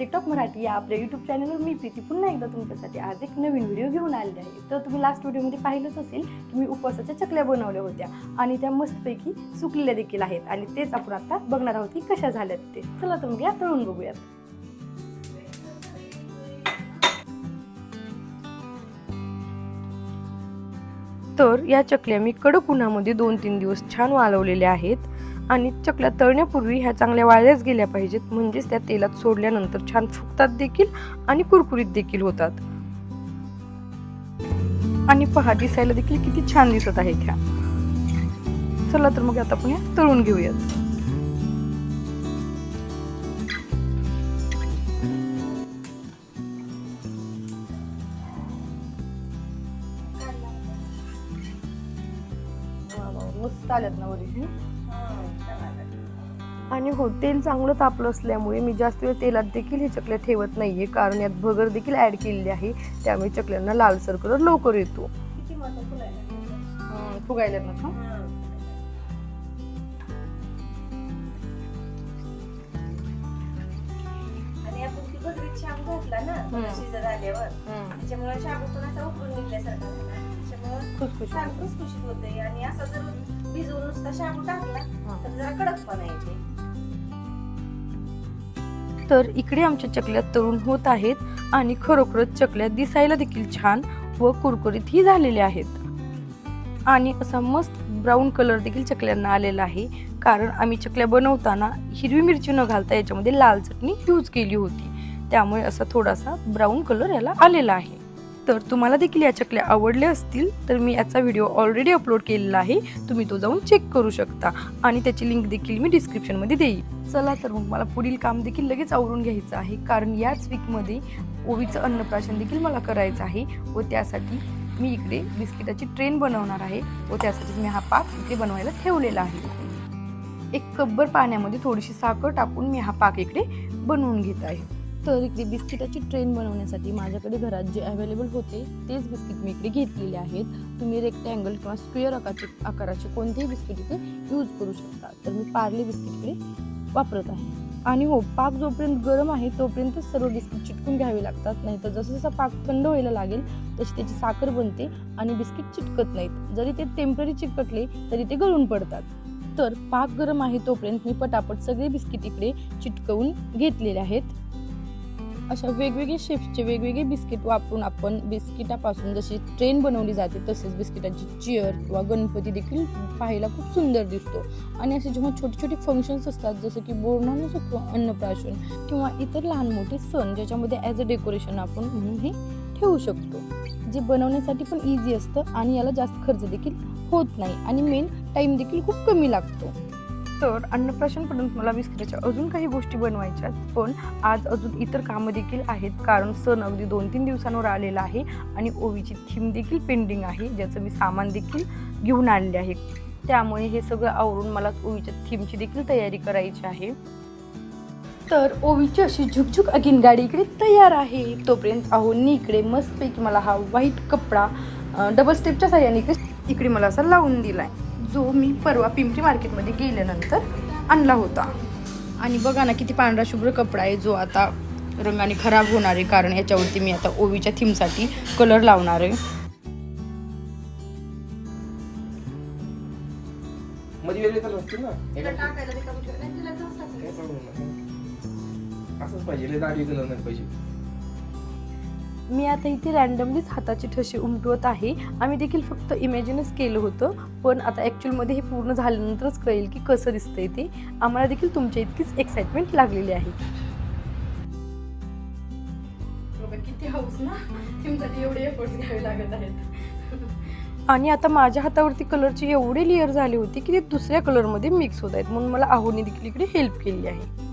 TikTok Marathi या आपल्या YouTube चॅनलवर मी प्रीती पुन्हा एकदा तुमच्यासाठी आज एक नवीन व्हिडिओ घेऊन आलेली आहे. तर तुम्ही लास्ट व्हिडिओमध्ये पाहिलंच असेल की मी उपवासाच्या चकल्या बनवल्या होत्या आणि त्या मस्तपैकी सुकलेल्या देखील आहेत आणि तेच आपण आता बघणार आहोत की कशा झाल्यात ते. चला तुम्ही या तळून बघूयात. तर या चकल्या मी कडक उन्हामध्ये दोन तीन दिवस छान वाळवलेल्या आहेत. आणि चकल्या तळण्यापूर्वी ह्या चांगल्या वाळल्याच गेल्या पाहिजेत. म्हणजेच त्या तेलात सोडल्यानंतर छान फुगतात देखील आणि कुरकुरीत देखील होतात. आणि पहा दिसायला देखील किती छान दिसत आहेत ह्या. चला तर मग आता आपण ह्या तळून घेऊयात. मस्त आल्यात ना वरी आणि हो तेल चांगलं तापलं असल्यामुळे मी जास्त वेळ तेलात देखील हे चकल्या ठेवत नाहीये. कारण यात भगर देखील ऍड केलेली आहे. त्यामुळे चकल्यांना लालसर कलर लवकर येतो. फुगायला ना भगरीत शाबू घातला ना हम्म. शिजत आल्यावर. त्याच्यामुळे शाबू पण असा उकळून निघल्यासारखा झाला. त्याच्यामुळे खुसखुशीत. छान होतं. खुसखुशीत होते आणि असा जर भिजवून नुसता शाबू टाकला तर जरा कडक पण येते तर इकडे आमच्या चकल्या तरुण होत आहेत आणि खरोखरच चकल्या दिसायला देखील छान व कुरकुरीतही झालेल्या आहेत. आणि असा मस्त ब्राऊन कलर देखील चकल्यांना आलेला आहे. कारण आम्ही चकल्या बनवताना हिरवी मिरची न घालता याच्यामध्ये लाल चटणी यूज केली होती. त्यामुळे असा थोडासा ब्राऊन कलर याला आलेला आहे. तर तुम्हाला देखील या चकल्या आवडल्या असतील तर मी याचा व्हिडिओ ऑलरेडी अपलोड केलेला आहे. तुम्ही तो जाऊन चेक करू शकता. आणि त्याची लिंक देखील मी डिस्क्रिप्शनमध्ये देईल. चला तर मग मला पुढील काम देखील लगेच आवरून घ्यायचं आहे. कारण याच वीकमध्ये ओवीचं अन्नप्राशन देखील मला करायचं आहे व त्यासाठी मी इकडे बिस्किटाची ट्रेन बनवणार आहे व त्यासाठी मी हा पाक इकडे बनवायला ठेवलेला आहे. एक कब्बर पाण्यामध्ये थोडीशी साखर टाकून मी हा पाक इकडे बनवून घेत आहे. तर इकडे बिस्किटाची ट्रेन बनवण्यासाठी माझ्याकडे घरात जे अवेलेबल होते तेच बिस्किट मी इकडे घेतलेले आहेत. तुम्ही रेक्टँगल किंवा स्क्वेअर आकाराचे आकाराचे कोणतेही बिस्किट इथे यूज करू शकता. तर मी पार्ले बिस्किट इकडे वापरत आहे. आणि हो पाक जोपर्यंत गरम आहे तोपर्यंत सर्व बिस्किट चिटकून घ्यावे लागतात. नाही तर जसं जसं पाक थंड व्हायला लागेल तशी त्याची साखर बनते आणि बिस्किट चिटकत नाहीत. जरी ते टेंपररी चिकटले तरी ते गळून पडतात. तर पाक गरम आहे तोपर्यंत मी पटापट सगळे बिस्किट इकडे चिटकवून घेतलेले आहेत. अशा वेगवेगळे शेप्सचे वेगवेगळे बिस्किट वापरून आपण बिस्किटापासून जशी ट्रेन बनवली जाते तसेच बिस्किटाची चेअर किंवा गणपती देखील पाहायला खूप सुंदर दिसतो. आणि असे जेव्हा छोटे छोटे फंक्शन्स असतात जसं की बोरणानं किंवा अन्नप्राशन किंवा इतर लहान मोठे सण ज्याच्यामध्ये ॲज अ डेकोरेशन आपण म्हणून हे ठेवू शकतो. जे बनवण्यासाठी पण इझी असतं आणि याला जास्त खर्च देखील होत नाही आणि मेन टाईम देखील खूप कमी लागतो. तर अन्नप्राशनपर्यंत मला बिस्किटाच्या अजून काही गोष्टी बनवायच्या पण आज अजून इतर कामं देखील आहेत. कारण सण अगदी दोन तीन दिवसांवर आलेला आहे आणि ओवीची थीम देखील पेंडिंग आहे. ज्याचं मी सामान देखील घेऊन आलेले आहे. त्यामुळे हे सगळं आवरून मला ओवीच्या थीमची देखील तयारी करायची आहे. तर ओवीची अशी झुकझुक अगिन गाडी इकडे तयार आहे. तोपर्यंत आहोनी इकडे मस्तपैकी मला हा व्हाईट कपडा डबल स्टेपच्या साह्याने इकडे मला असा लावून दिला आहे जो मी परवा पिंपरी मार्केटमध्ये गेल्यानंतर आणला होता. आणि बघा ना किती पांढरा शुभ्र कपडा आहे जो आता रंगाने खराब होणार आहे. कारण याच्यावरती मी आता ओवीच्या थीमसाठी कलर लावणार आहे. असंच पाहिजे. मी आता इथे रॅन्डमलीच हाताचे ठसे उमटवत आहे. आम्ही देखील फक्त इमॅजिनच केलं होतं. पण आता ॲक्च्युअलमध्ये हे पूर्ण झाल्यानंतरच कळेल की कसं दिसतंय ते. आम्हाला देखील तुमच्या इतकीच एक्साइटमेंट लागलेली आहे. किती हाऊस ना. थीमसाठी एवढे एफर्ट्स घ्यावे लागत आहेत. आणि आता माझ्या हातावरती कलरचे एवढे लेअर झाले होते की ते दुसऱ्या कलरमध्ये मिक्स होत आहेत. म्हणून मला आहोनी देखील इकडे हेल्प केली आहे.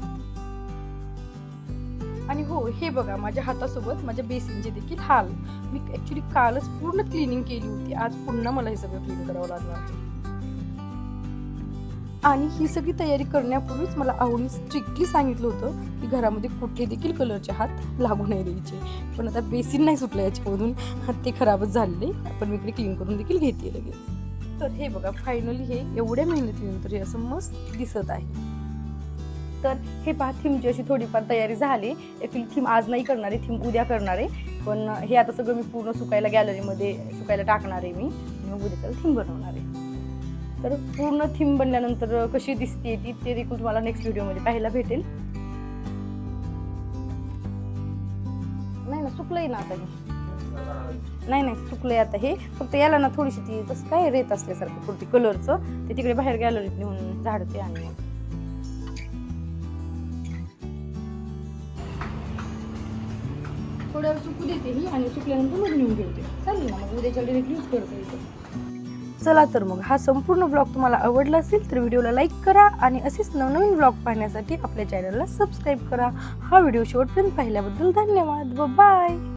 आणि हो हे बघा माझ्या हातासोबत माझ्या बेसिनचे देखील हाल. मी ॲक्च्युली कालच पूर्ण क्लिनिंग केली होती. आज पुन्हा मला हे सगळं क्लीन करावं लागणार आणि ही सगळी तयारी करण्यापूर्वीच मला आवडीने स्ट्रिक्टली सांगितलं होतं की घरामध्ये कुठले देखील कलरचे हात लागू नाही द्यायचे. पण आता बेसिन नाही सुटलं याच्यामधून. ते खराबच झालेले. पण मी इकडे क्लीन करून देखील घेते लगेच. तर हे बघा फायनली हे एवढ्या मेहनतीनंतर हे असं मस्त दिसत आहे. तर हे पहा थीमची अशी थोडीफार तयारी झाली. ॲक्च्युली थीम आज नाही करणार आहे थीम उद्या करणार आहे. पण हे आता सगळं मी पूर्ण सुकायला गॅलरीमध्ये सुकायला टाकणार आहे मी. मग उद्या त्याला थीम बनवणार आहे. तर पूर्ण थीम बनल्यानंतर कशी दिसते ती ते देखील तुम्हाला नेक्स्ट व्हिडिओमध्ये पाहायला भेटेल. नाही ना सुकलंय ना आता हे. नाही नाही सुकलंय आता हे. फक्त याला ना थोडीशी ती तसं काय रेत असल्यासारखं कुर्ती कलरचं ते तिकडे बाहेर गॅलरीत नेऊन झाडते आणि मग सुकू देते ही आणि सुकल्यानंतर मग नेऊन ठेवते. चालेल ना? मग उद्याच्या डिरेक्ट यूज करता येते चला तर मग हा संपूर्ण ब्लॉग तुम्हाला आवडला असेल तर व्हिडिओला लाईक करा आणि असेच नवनवीन ब्लॉग पाहण्यासाठी आपल्या चॅनलला सबस्क्राईब करा. हा व्हिडिओ शेवटपर्यंत पाहिल्याबद्दल धन्यवाद. व बाय